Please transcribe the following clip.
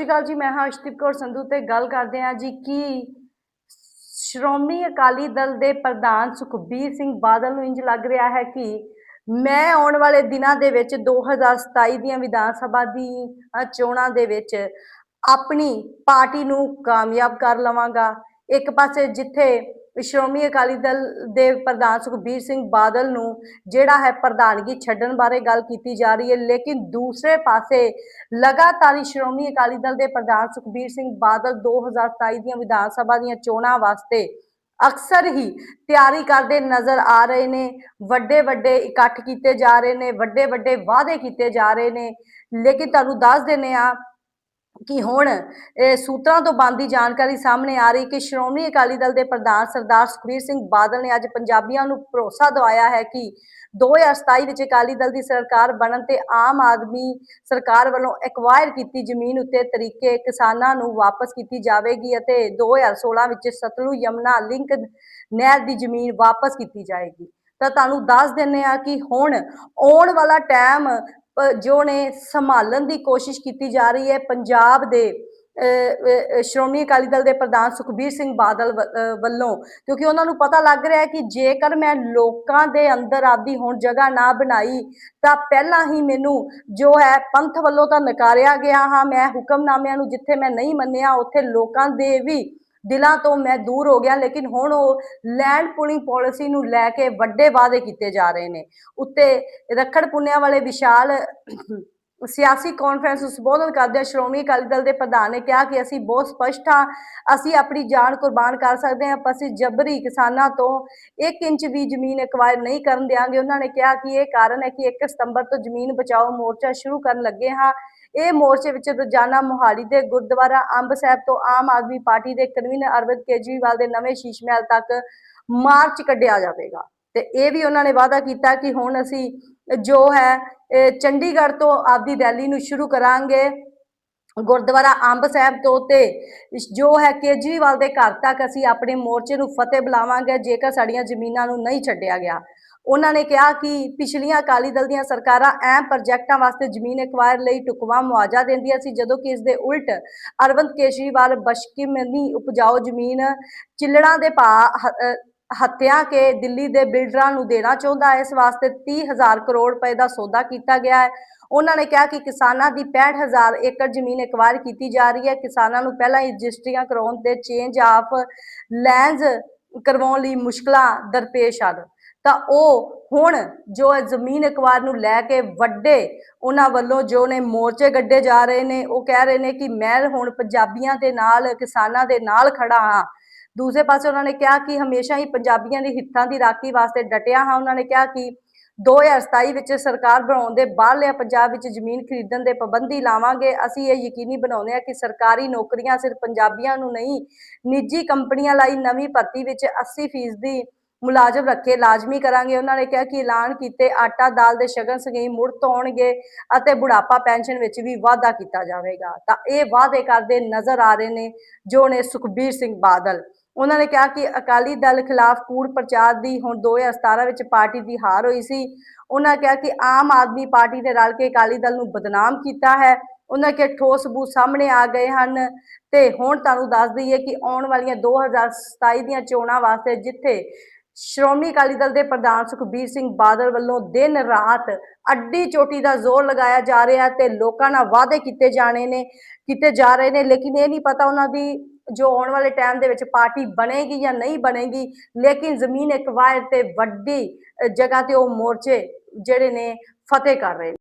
ਸ਼੍ਰੀ ਅਕਾਲ ਜੀ, ਮੈਂ ਹਾਂ ਅਸ਼ਦੀਪ ਕੌਰ ਸੰਧੂ ਤੇ ਗੱਲ ਕਰਦੇ ਹਾਂ ਜੀ ਕੀ ਸ਼੍ਰੋਮਣੀ ਅਕਾਲੀ ਦਲ ਦੇ ਪ੍ਰਧਾਨ ਸੁਖਬੀਰ ਸਿੰਘ ਬਾਦਲ ਨੂੰ ਇੰਜ ਲੱਗ ਰਿਹਾ ਹੈ ਕਿ ਮੈਂ ਆਉਣ ਵਾਲੇ ਦਿਨਾਂ ਦੇ ਵਿੱਚ 2027 ਦੀਆਂ ਵਿਧਾਨ ਸਭਾ ਦੀ ਚੋਣਾਂ ਦੇ ਵਿੱਚ ਆਪਣੀ ਪਾਰਟੀ ਨੂੰ ਕਾਮਯਾਬ ਕਰ ਲਵਾਂਗਾ। ਇੱਕ ਪਾਸੇ ਜਿੱਥੇ ਸ਼੍ਰੋਮਣੀ ਅਕਾਲੀ ਦਲ ਦੇ ਪ੍ਰਧਾਨ ਸੁਖਬੀਰ ਸਿੰਘ ਬਾਦਲ ਨੂੰ ਜਿਹੜਾ ਹੈ ਪ੍ਰਧਾਨਗੀ ਛੱਡਣ ਬਾਰੇ ਗੱਲ ਕੀਤੀ ਜਾ ਰਹੀ ਹੈ, ਲੇਕਿਨ ਦੂਸਰੇ ਪਾਸੇ ਲਗਾਤਾਰ ਹੀ ਸ਼੍ਰੋਮਣੀ ਅਕਾਲੀ ਦਲ ਦੇ ਪ੍ਰਧਾਨ ਸੁਖਬੀਰ ਸਿੰਘ ਬਾਦਲ 2027 ਦੀਆਂ ਵਿਧਾਨ ਸਭਾ ਦੀਆਂ ਚੋਣਾਂ ਵਾਸਤੇ ਅਕਸਰ ਹੀ ਤਿਆਰੀ ਕਰਦੇ ਨਜ਼ਰ ਆ ਰਹੇ ਨੇ, ਵੱਡੇ ਵੱਡੇ ਇਕੱਠ ਕੀਤੇ ਜਾ ਰਹੇ ਨੇ, ਵੱਡੇ ਵੱਡੇ ਵਾਅਦੇ ਕੀਤੇ ਜਾ ਰਹੇ ਨੇ, ਲੇਕਿਨ ਤੁਹਾਨੂੰ ਦੱਸ ਦਿੰਨੇ ਆ ਕਿ ਹੁਣ ਸੂਤਰਾਂ ਤੋਂ ਬੰਦੀ ਜਾਣਕਾਰੀ ਸਾਹਮਣੇ ਆ ਰਹੀ ਕਿ ਸ਼੍ਰੋਮਣੀ ਅਕਾਲੀ ਦਲ ਦੇ ਪ੍ਰਧਾਨ ਸਰਦਾਰ ਸੁਖਬੀਰ ਸਿੰਘ ਬਾਦਲ ਨੇ ਅੱਜ ਪੰਜਾਬੀਆਂ ਨੂੰ ਭਰੋਸਾ ਦਿਵਾਇਆ ਹੈ ਕਿ 2027 ਵਿੱਚ ਅਕਾਲੀ ਦਲ ਦੀ ਸਰਕਾਰ ਬਣਨ ਤੇ ਆਮ ਆਦਮੀ ਸਰਕਾਰ ਵੱਲੋਂ ਐਕਵਾਇਰ ਕੀਤੀ ਜ਼ਮੀਨ ਉੱਤੇ ਤਰੀਕੇ ਕਿਸਾਨਾਂ ਨੂੰ ਵਾਪਸ ਕੀਤੀ ਜਾਵੇਗੀ ਅਤੇ 2016 ਵਿੱਚ ਸਤਲੁਜ ਯਮਨਾ ਲਿੰਕ ਨਹਿਰ ਦੀ ਜ਼ਮੀਨ ਵਾਪਸ ਕੀਤੀ ਜਾਏਗੀ। ਤਾਂ ਤੁਹਾਨੂੰ ਦੱਸ ਦਿੰਨੇ ਆ ਕਿ ਹੁਣ ਆਉਣ ਵਾਲਾ ਟਾਈਮ ਜੋ ਨੇ ਸੰਭਾਲਣ ਦੀ ਕੋਸ਼ਿਸ਼ ਕੀਤੀ ਜਾ ਰਹੀ ਹੈ, ਪੰਜਾਬ ਦੇ ਸ਼੍ਰੋਮਣੀ ਅਕਾਲੀ ਦਲ ਦੇ ਪ੍ਰਧਾਨ ਸੁਖਬੀਰ ਸਿੰਘ ਬਾਦਲ ਵੱਲੋਂ, ਕਿਉਂਕਿ ਉਹਨਾਂ ਨੂੰ ਪਤਾ ਲੱਗ ਰਿਹਾ ਹੈ ਕਿ ਜੇਕਰ ਮੈਂ ਲੋਕਾਂ ਦੇ ਅੰਦਰ ਆਪਦੀ ਹੁਣ ਜਗ੍ਹਾ ਨਾ ਬਣਾਈ, ਤਾਂ ਪਹਿਲਾਂ ਹੀ ਮੈਨੂੰ ਜੋ ਹੈ ਪੰਥ ਵੱਲੋਂ ਤਾਂ ਨਕਾਰਿਆ ਗਿਆ ਹਾਂ, ਮੈਂ ਹੁਕਮਨਾਮਿਆਂ ਨੂੰ ਜਿੱਥੇ ਮੈਂ ਨਹੀਂ ਮੰਨਿਆ, ਉੱਥੇ ਲੋਕਾਂ ਦੇ ਵੀ ਦਿਲਾਂ ਤੋਂ ਮੈਂ ਦੂਰ ਹੋ ਗਿਆ, ਲੇਕਿਨ ਹੁਣ ਉਹ ਲੈਂਡ ਪੂਲਿੰਗ ਪਾਲਿਸੀ ਨੂੰ ਲੈ ਕੇ ਵੱਡੇ ਵਾਅਦੇ ਕੀਤੇ ਜਾ ਰਹੇ ਨੇ। ਉੱਤੇ ਰੱਖੜ ਪੁੰਨਿਆ ਵਾਲੇ ਵਿਸ਼ਾਲ ਸਿਆਸੀ ਕਾਨਫਰੰਸ ਨੂੰ ਸੰਬੋਧਨ ਕਰਦਿਆਂ ਸ਼੍ਰੋਮਣੀ ਅਕਾਲੀ ਦਲ ਦੇ ਪ੍ਰਧਾਨ ਨੇ ਕਿਹਾ ਕਿ ਅਸੀਂ ਬਹੁਤ ਸਪਸ਼ਟ ਹਾਂ, ਅਸੀਂ ਆਪਣੀ ਜਾਨ ਕੁਰਬਾਨ ਕਰ ਸਕਦੇ ਹਾਂ ਪਰ ਅਸੀਂ ਜਬਰੀ ਕਿਸਾਨਾਂ ਤੋਂ 1 ਇੰਚ ਵੀ ਜ਼ਮੀਨ ਐਕਵਾਇਰ ਨਹੀਂ ਕਰਨ ਦੇਵਾਂਗੇ ਉਹਨਾਂ ਨੇ ਕਿਹਾ ਕਿ ਇਹ ਕਾਰਨ ਹੈ ਕਿ 1 ਸਤੰਬਰ ਤੋਂ ਜ਼ਮੀਨ ਬਚਾਓ ਮੋਰਚਾ ਸ਼ੁਰੂ ਕਰਨ ਲੱਗੇ ਹਾਂ। ਇਹ ਮੋਰਚੇ ਵਿੱਚ ਰੋਜ਼ਾਨਾ ਮੋਹਾਲੀ ਦੇ ਗੁਰਦੁਆਰਾ ਅੰਬ ਸਾਹਿਬ ਤੋਂ ਆਮ ਆਦਮੀ ਪਾਰਟੀ ਦੇ ਕਨਵੀਨਰ ਅਰਵਿੰਦ ਕੇਜਰੀਵਾਲ ਦੇ ਨਵੇਂ ਸ਼ੀਸ਼ ਮਹਿਲ ਤੱਕ ਮਾਰਚ ਕੱਢਿਆ ਜਾਵੇਗਾ। ਤੇ ਇਹ ਵੀ ਉਹਨਾਂ ਨੇ ਵਾਅਦਾ ਕੀਤਾ ਕਿ ਹੁਣ ਅਸੀਂ ਜੋ ਹੈ ਚੰਡੀਗੜ੍ਹ ਤੋਂ ਆਪਦੀ ਰੈਲੀ ਨੂੰ ਸ਼ੁਰੂ ਕਰਾਂਗੇ। ਗੁਰਦੁਆਰਾ ਅੰਬ ਸਾਹਿਬ ਤੋਂ ਤੇ ਜੋ ਹੈ ਕੇਜਰੀਵਾਲ ਦੇ ਘਰ ਤੱਕ ਅਸੀਂ ਆਪਣੇ ਮੋਰਚੇ ਨੂੰ ਫਤਿਹ ਬੁਲਾਵਾਂਗੇ, ਜੇਕਰ ਸਾਡੀਆਂ ਜ਼ਮੀਨਾਂ ਨੂੰ ਨਹੀਂ ਛੱਡਿਆ ਗਿਆ। ਉਹਨਾਂ ਨੇ ਕਿਹਾ ਕਿ ਪਿਛਲੀਆਂ ਅਕਾਲੀ ਦਲ ਦੀਆਂ ਸਰਕਾਰਾਂ ਐਮ ਪ੍ਰੋਜੈਕਟਾਂ ਵਾਸਤੇ ਜ਼ਮੀਨ ਐਕਵਾਇਰ ਲਈ ਟੁਕਵਾ ਮੁਆਵਜ਼ਾ ਦਿੰਦੀਆਂ ਸੀ, ਜਦੋਂ ਕਿ ਇਸ ਦੇ ਉਲਟ ਅਰਵਿੰਦ ਕੇਜਰੀਵਾਲ ਬਸ਼ਕਿਮਨੀ ਉਪਜਾਊ ਜ਼ਮੀਨ ਚਿੱਲੜਾਂ ਦੇ ਭਾ ਹੱਤਿਆ ਕੇ ਦਿੱਲੀ ਦੇ ਬਿਲਡਰਾਂ ਨੂੰ ਦੇਣਾ ਚਾਹੁੰਦਾ ਹੈ। ਇਸ ਵਾਸਤੇ 30000 ਕਰੋੜ ਰੁਪਏ ਦਾ ਸੌਦਾ ਕੀਤਾ ਗਿਆ ਹੈ। ਉਹਨਾਂ ਨੇ ਕਿਹਾ ਕਿ ਕਿਸਾਨਾਂ ਦੀ 65000 ਏਕੜ ਜ਼ਮੀਨ ਐਕਵਾਇਰ ਕੀਤੀ ਜਾ ਰਹੀ ਹੈ। ਕਿਸਾਨਾਂ ਨੂੰ ਪਹਿਲਾਂ ਹੀ ਰਜਿਸਟਰੀਆਂ ਕਰਾਉਣ ਤੇ ਚੇਂਜ ਆਫ ਲੈਂਡਸ ਕਰਵਾਉਣ ਲਈ ਮੁਸ਼ਕਲਾਂ ਦਰਪੇਸ਼ ਹਨ। ਤਾਂ ਉਹ ਹੁਣ ਜੋ ਜ਼ਮੀਨ ਇਕਵਾਰ ਨੂੰ ਲੈ ਕੇ ਵੱਡੇ ਉਹਨਾਂ ਵੱਲੋਂ ਜੋ ਨੇ ਮੋਰਚੇ ਗੱਡੇ ਜਾ ਰਹੇ ਨੇ, ਉਹ ਕਹਿ ਰਹੇ ਨੇ ਕਿ ਮੈਂ ਹੁਣ ਪੰਜਾਬੀਆਂ ਦੇ ਨਾਲ, ਕਿਸਾਨਾਂ ਦੇ ਨਾਲ ਖੜਾ ਹਾਂ। ਦੂਸਰੇ ਪਾਸੇ ਉਹਨਾਂ ਨੇ ਕਿਹਾ ਕਿ ਹਮੇਸ਼ਾ ਹੀ ਪੰਜਾਬੀਆਂ ਦੇ ਹਿੱਤਾਂ ਦੀ ਰਾਖੀ ਵਾਸਤੇ ਡਟਿਆ ਹਾਂ। ਉਹਨਾਂ ਨੇ ਕਿਹਾ ਕਿ 2027 ਵਿੱਚ ਸਰਕਾਰ ਬਣਾਉਣ ਦੇ ਬਾਹਰਲੇ ਪੰਜਾਬ ਵਿੱਚ ਜ਼ਮੀਨ ਖਰੀਦਣ ਦੇ ਪਾਬੰਦੀ ਲਾਵਾਂਗੇ। ਅਸੀਂ ਇਹ ਯਕੀਨੀ ਬਣਾਉਂਦੇ ਹਾਂ ਕਿ ਸਰਕਾਰੀ ਨੌਕਰੀਆਂ ਸਿਰਫ ਪੰਜਾਬੀਆਂ ਨੂੰ ਨਹੀਂ, ਨਿੱਜੀ ਕੰਪਨੀਆਂ ਲਈ ਨਵੀਂ ਭਰਤੀ ਵਿੱਚ 80% ਦੀ ਮੁਲਾਜ਼ਮ ਰੱਖੇ ਲਾਜ਼ਮੀ ਕਰਾਂਗੇ। ਉਹਨਾਂ ਨੇ ਕਿਹਾ ਕਿ ਐਲਾਨ ਕੀਤੇ ਆਟਾ ਦਾਲ ਦੇ ਸ਼ਗਨ ਸਕੀਮ ਮੁੜ ਤੋਂ ਅਤੇ ਬੁਢਾਪਾ ਪੈਨਸ਼ਨ ਵਿੱਚ ਵੀ ਵਾਧਾ ਕੀਤਾ ਜਾਵੇਗਾ। ਤਾਂ ਇਹ ਵਾਅਦੇ ਕਰਦੇ ਨਜ਼ਰ ਆ ਰਹੇ ਨੇ ਜੋ ਨੇ ਸੁਖਬੀਰ ਸਿੰਘ ਬਾਦਲ। ਉਹਨਾਂ ਨੇ ਕਿਹਾ ਕਿ ਅਕਾਲੀ ਦਲ ਖਿਲਾਫ ਕੂੜ ਪ੍ਰਚਾਰ ਦੀ ਹੁਣ 2017 ਵਿੱਚ ਪਾਰਟੀ ਦੀ ਹਾਰ ਹੋਈ ਸੀ। ਉਹਨਾਂ ਕਿਹਾ ਕਿ ਆਮ ਆਦਮੀ ਪਾਰਟੀ ਨੇ ਰਲ ਕੇ ਅਕਾਲੀ ਦਲ ਨੂੰ ਬਦਨਾਮ ਕੀਤਾ ਹੈ। ਉਹਨਾਂ ਕਿ ਠੋਸ ਸਬੂਤ ਸਾਹਮਣੇ ਆ ਗਏ ਹਨ ਤੇ ਹੁਣ ਤੁਹਾਨੂੰ ਦੱਸ ਦਈਏ ਕਿ ਆਉਣ ਵਾਲੀਆਂ 2027 ਦੀਆਂ ਚੋਣਾਂ ਵਾਸਤੇ ਜਿੱਥੇ ਸ਼੍ਰੋਮਣੀ ਅਕਾਲੀ ਦਲ ਦੇ ਪ੍ਰਧਾਨ ਸੁਖਬੀਰ ਸਿੰਘ ਬਾਦਲ ਵੱਲੋਂ ਦਿਨ ਰਾਤ ਅੱਡੀ ਚੋਟੀ ਦਾ ਜ਼ੋਰ ਲਗਾਇਆ ਜਾ ਰਿਹਾ ਤੇ ਲੋਕਾਂ ਨਾਲ ਵਾਅਦੇ ਕੀਤੇ ਜਾਣੇ ਨੇ, ਕੀਤੇ ਜਾ ਰਹੇ ਨੇ, ਲੇਕਿਨ ਇਹ ਨਹੀਂ ਪਤਾ ਉਹਨਾਂ ਦੀ ਜੋ ਆਉਣ ਵਾਲੇ ਟਾਈਮ ਦੇ ਵਿੱਚ ਪਾਰਟੀ ਬਣੇਗੀ ਜਾਂ ਨਹੀਂ ਬਣੇਗੀ, ਲੇਕਿਨ ਜ਼ਮੀਨ ਐਕਵਾਇਰ ਤੇ ਵੱਡੀ ਜਗ੍ਹਾ ਤੇ ਉਹ ਮੋਰਚੇ ਜਿਹੜੇ ਨੇ ਫਤਿਹ ਕਰ ਰਹੇ ਨੇ।